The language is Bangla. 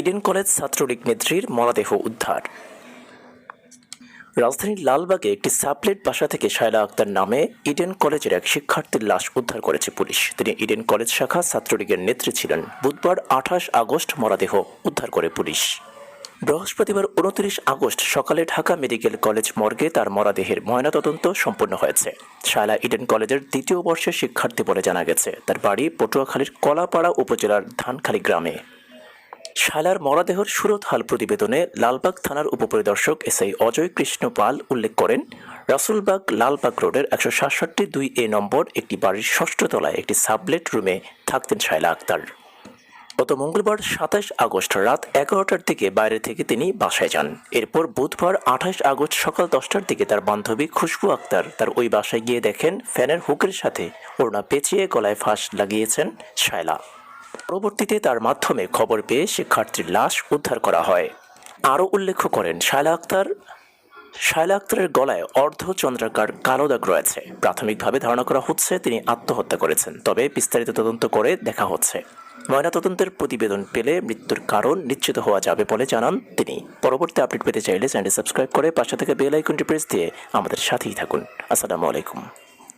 ইডেন কলেজ ছাত্রলীগ নেত্রীর মরদেহ উদ্ধার। রাজধানীর লালবাগে একটি সাবলেট বাসা থেকে শায়লা আক্তার নামে ইডেন কলেজের এক শিক্ষার্থীর লাশ উদ্ধার করেছে পুলিশ। তিনি ইডেন কলেজ শাখা ছাত্রলীগের নেত্রী ছিলেন। বুধবার আঠাশ আগস্ট মরদেহ উদ্ধার করে পুলিশ। বৃহস্পতিবার উনত্রিশ আগস্ট সকালে ঢাকা মেডিকেল কলেজ মর্গে তার মরদেহের ময়নাতদন্ত সম্পন্ন হয়েছে। শায়লা ইডেন কলেজের দ্বিতীয় বর্ষের শিক্ষার্থী বলে জানা গেছে। তার বাড়ি পটুয়াখালীর কলাপাড়া উপজেলার ধানখালী গ্রামে। শালার মরদেহর সুরতহাল প্রতিবেদনে লালবাগ থানার উপপরিদর্শক এসআই অজয় কৃষ্ণ পাল উল্লেখ করেন, রাসুলবাগ লালবাগ রোডের একশো সাতষট্টি দুই এ নম্বর একটি বাড়ির ষষ্ঠ তলায় একটি সাবলেট রুমে থাকতেন শায়লা আক্তার। গত মঙ্গলবার সাতাশ আগস্ট রাত এগারোটার দিকে বাইরে থেকে তিনি বাসায় যান। এরপর বুধবার আঠাশ আগস্ট সকাল দশটার দিকে তার বান্ধবী খুশবু আক্তার তার ওই বাসায় গিয়ে দেখেন, ফ্যানের হুকের সাথে ওড়না পেঁচিয়ে গলায় ফাঁস লাগিয়েছেন শায়লা। পরবর্তীতে তার মাধ্যমে খবর পেয়ে শিক্ষার্থীর লাশ উদ্ধার করা হয়। আরও উল্লেখ করেন, শায়লা আক্তার, শায়লা আক্তারের গলায় অর্ধচন্দ্রাকার কালো দাগ রয়েছে। প্রাথমিকভাবে ধারণা করা হচ্ছে তিনি আত্মহত্যা করেছেন, তবে বিস্তারিত তদন্ত করে দেখা হচ্ছে। ময়নাতদন্তের প্রতিবেদন পেলে মৃত্যুর কারণ নিশ্চিত হওয়া যাবে বলে জানান তিনি। পরবর্তী আপডেট পেতে চাইলে চ্যানেলটি সাবস্ক্রাইব করে পাশে থেকে বেল আইকনটি প্রেস দিয়ে আমাদের সাথেই থাকুন। আসসালামু আলাইকুম।